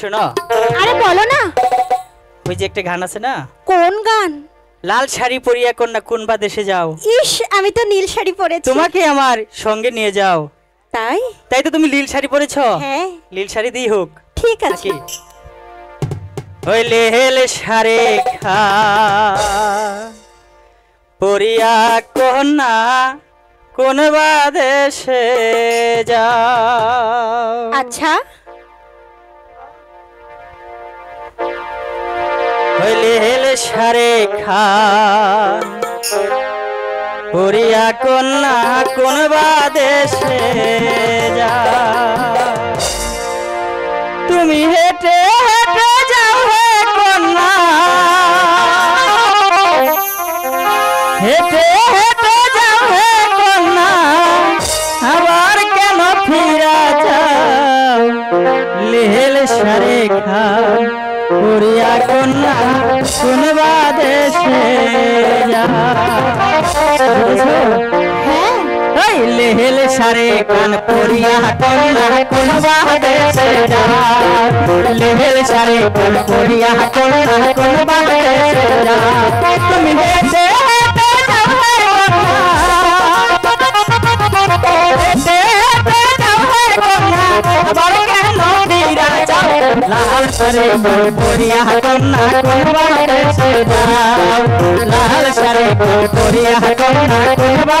শোনো। আরে বলো না। ওই যে একটা গান আছে না? কোন গান? লাল শাড়ি পরিয়া কন্যা কোন বা দেশে যাও? ইস আমি তো নীল শাড়ি পরেছি। তোমাকে আমার সঙ্গে নিয়ে যাও। তাই? তাই তো তুমি লীল শাড়ি পরেছ? হ্যাঁ। লীল শাড়ি দিয়ে হোক। ঠিক আছে। নাকি? ওই লেহেল সারে খা। পরিয়া কন্যা কোন বা দেশে যাও। আচ্ছা। হইলে হেলে সারে খান পরিয়া কন্যা কোন বা দেশে যা তুমি হেঁটে হেঁটে যাও হে কন্যা। হেঁটে হেঁটে যাও হে কন্যা। আবার কেন ফিরা যাও? লেহেল সারে খান পুরিয়া কন্যা, শুনবা দেশে যা हिल सरे कनपुरिया कोला कोलवा कैसे जान हिल सरे कनपुरिया कोला कोलवा कैसे जान तुम जैसे लाल सरे बोरिया कन्ना कोलवा कैसे जान लाल सरे बोरिया कन्ना कोलवा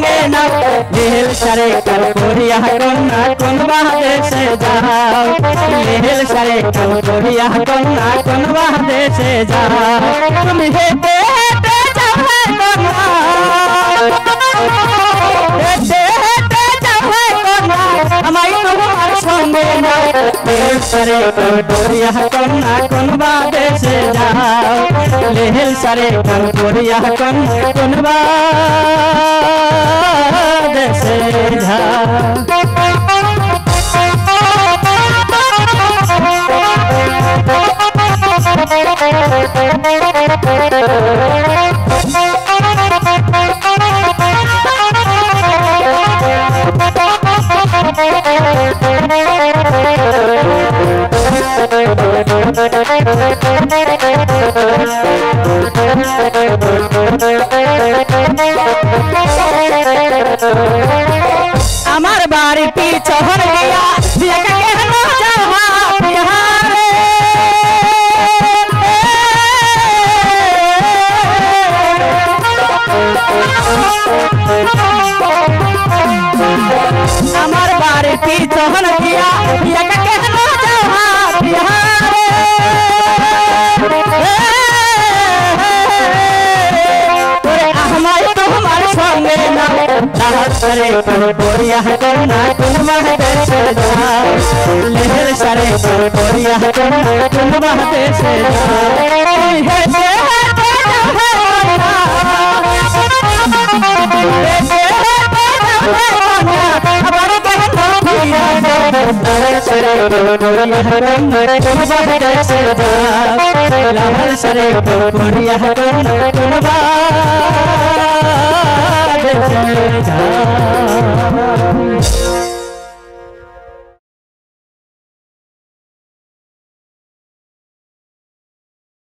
संगे नव मेहल सरे कलपुरिया कन्ना कन्वा देश जाओ मेहल सरे कलपुरिया कन्ना कन्वा देश जाओ तुम हे कन्ना बेटे सरे कलपुरिया देश जाओ कन्ना আমার বাড়ি পিছন गोपी चौहन दिया ये का कहना जहाँ बिहार तोरे हमारे तो हमारे सामने ना चाहत करे बोरिया करना तुम महते से जा लहर सरे बोरिया करना तुम महते से जा सरे कोरिया कन्ना तुम बाहर से जाओ लाल सरे कोरिया कन्ना तुम बाहर से जाओ